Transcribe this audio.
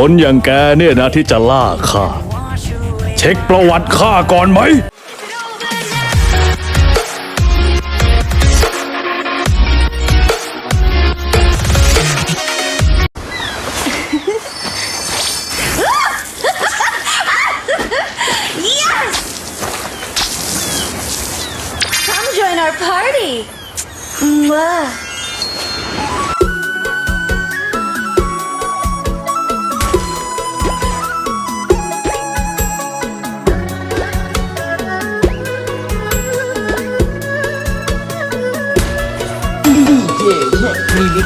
คนอย่างแกเนี่ยนะที่จะล่าข้า เช็คประวัติข้าก่อนไหม Come join our party. Mwah. Yeah.